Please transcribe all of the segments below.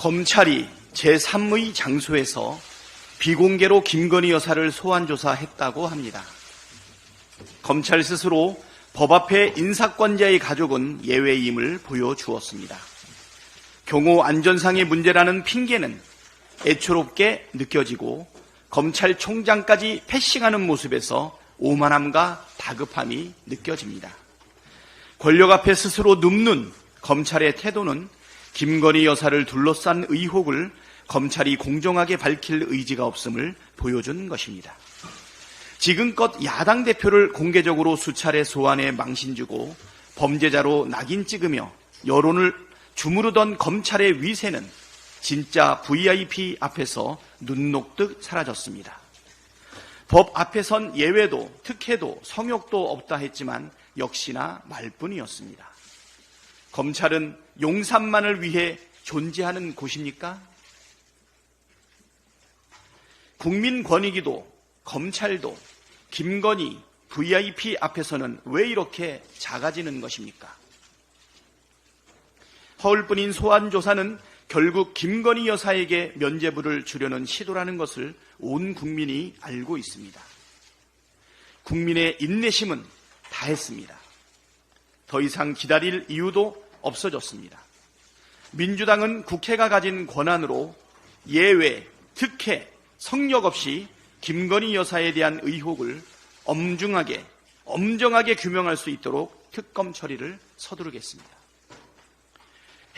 검찰이 제3의 장소에서 비공개로 김건희 여사를 소환 조사했다고 합니다. 검찰 스스로 법 앞에 인사권자의 가족은 예외임을 보여주었습니다. 경호 안전상의 문제라는 핑계는 애초롭게 느껴지고 검찰총장까지 패싱하는 모습에서 오만함과 다급함이 느껴집니다. 권력 앞에 스스로 눕는 검찰의 태도는 김건희 여사를 둘러싼 의혹을 검찰이 공정하게 밝힐 의지가 없음을 보여준 것입니다. 지금껏 야당 대표를 공개적으로 수차례 소환해 망신 주고 범죄자로 낙인 찍으며 여론을 주무르던 검찰의 위세는 진짜 VIP 앞에서 눈 녹듯 사라졌습니다. 법 앞에선 예외도 특혜도 성욕도 없다 했지만 역시나 말뿐이었습니다. 검찰은 용산만을 위해 존재하는 곳입니까? 국민권익위도 검찰도 김건희 VIP 앞에서는 왜 이렇게 작아지는 것입니까? 허울뿐인 소환조사는 결국 김건희 여사에게 면죄부를 주려는 시도라는 것을 온 국민이 알고 있습니다. 국민의 인내심은 다했습니다. 더 이상 기다릴 이유도 없어졌습니다. 민주당은 국회가 가진 권한으로 예외, 특혜, 성역 없이 김건희 여사에 대한 의혹을 엄중하게, 엄정하게 규명할 수 있도록 특검 처리를 서두르겠습니다.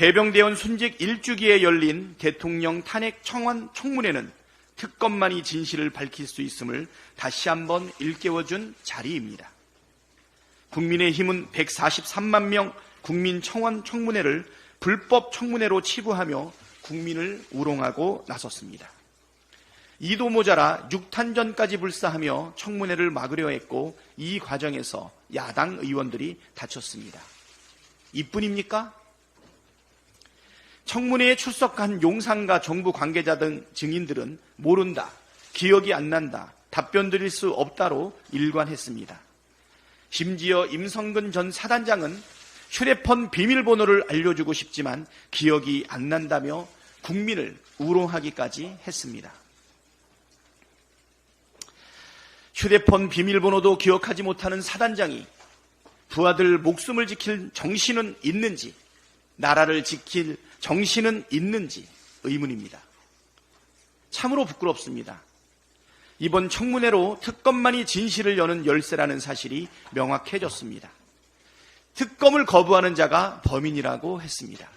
해병대원 순직 1주기에 열린 대통령 탄핵 청원 청문회는 특검만이 진실을 밝힐 수 있음을 다시 한번 일깨워준 자리입니다. 국민의힘은 143만 명 국민 청원 청문회를 불법 청문회로 치부하며 국민을 우롱하고 나섰습니다. 이도 모자라 6탄전까지 불사하며 청문회를 막으려 했고 이 과정에서 야당 의원들이 다쳤습니다. 이뿐입니까? 청문회에 출석한 용산과 정부 관계자 등 증인들은 모른다, 기억이 안 난다, 답변 드릴 수 없다로 일관했습니다. 심지어 임성근 전 사단장은 휴대폰 비밀번호를 알려주고 싶지만 기억이 안 난다며 국민을 우롱하기까지 했습니다. 휴대폰 비밀번호도 기억하지 못하는 사단장이 부하들 목숨을 지킬 정신은 있는지, 나라를 지킬 정신은 있는지 의문입니다. 참으로 부끄럽습니다. 이번 청문회로 특검만이 진실을 여는 열쇠라는 사실이 명확해졌습니다. 특검을 거부하는 자가 범인이라고 했습니다.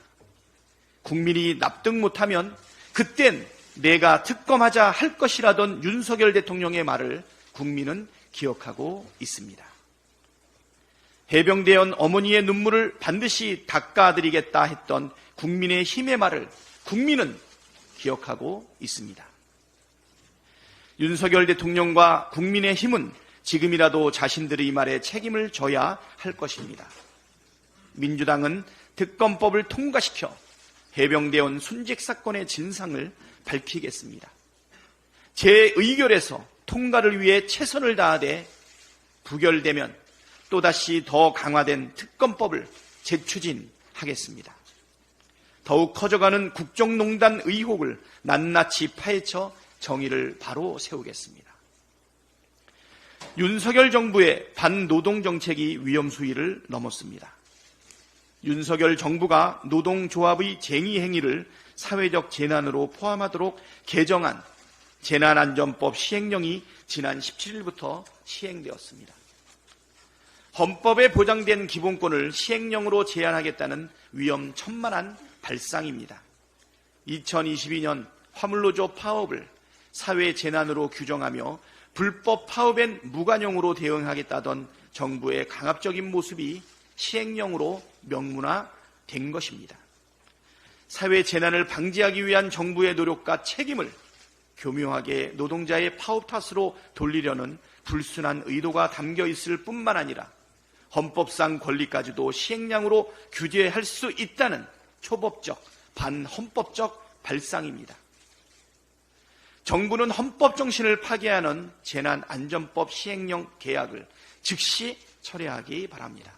국민이 납득 못하면 그땐 내가 특검하자 할 것이라던 윤석열 대통령의 말을 국민은 기억하고 있습니다. 해병대원 어머니의 눈물을 반드시 닦아드리겠다 했던 국민의 힘의 말을 국민은 기억하고 있습니다. 윤석열 대통령과 국민의 힘은 지금이라도 자신들의 말에 책임을 져야 할 것입니다. 민주당은 특검법을 통과시켜 해병대 원 순직 사건의 진상을 밝히겠습니다. 제 의결에서 통과를 위해 최선을 다하되 부결되면 또다시 더 강화된 특검법을 재추진하겠습니다. 더욱 커져가는 국정농단 의혹을 낱낱이 파헤쳐 정의를 바로 세우겠습니다. 윤석열 정부의 반노동 정책이 위험 수위를 넘었습니다. 윤석열 정부가 노동조합의 쟁의 행위를 사회적 재난으로 포함하도록 개정한 재난안전법 시행령이 지난 17일부터 시행되었습니다. 헌법에 보장된 기본권을 시행령으로 제한하겠다는 위험천만한 발상입니다. 2022년 화물노조 파업을 사회 재난으로 규정하며 불법 파업엔 무관용으로 대응하겠다던 정부의 강압적인 모습이 시행령으로 명문화된 것입니다. 사회 재난을 방지하기 위한 정부의 노력과 책임을 교묘하게 노동자의 파업 탓으로 돌리려는 불순한 의도가 담겨 있을 뿐만 아니라 헌법상 권리까지도 시행령으로 규제할 수 있다는 초법적, 반헌법적 발상입니다. 정부는 헌법 정신을 파괴하는 재난안전법 시행령 계약을 즉시 철회하기 바랍니다.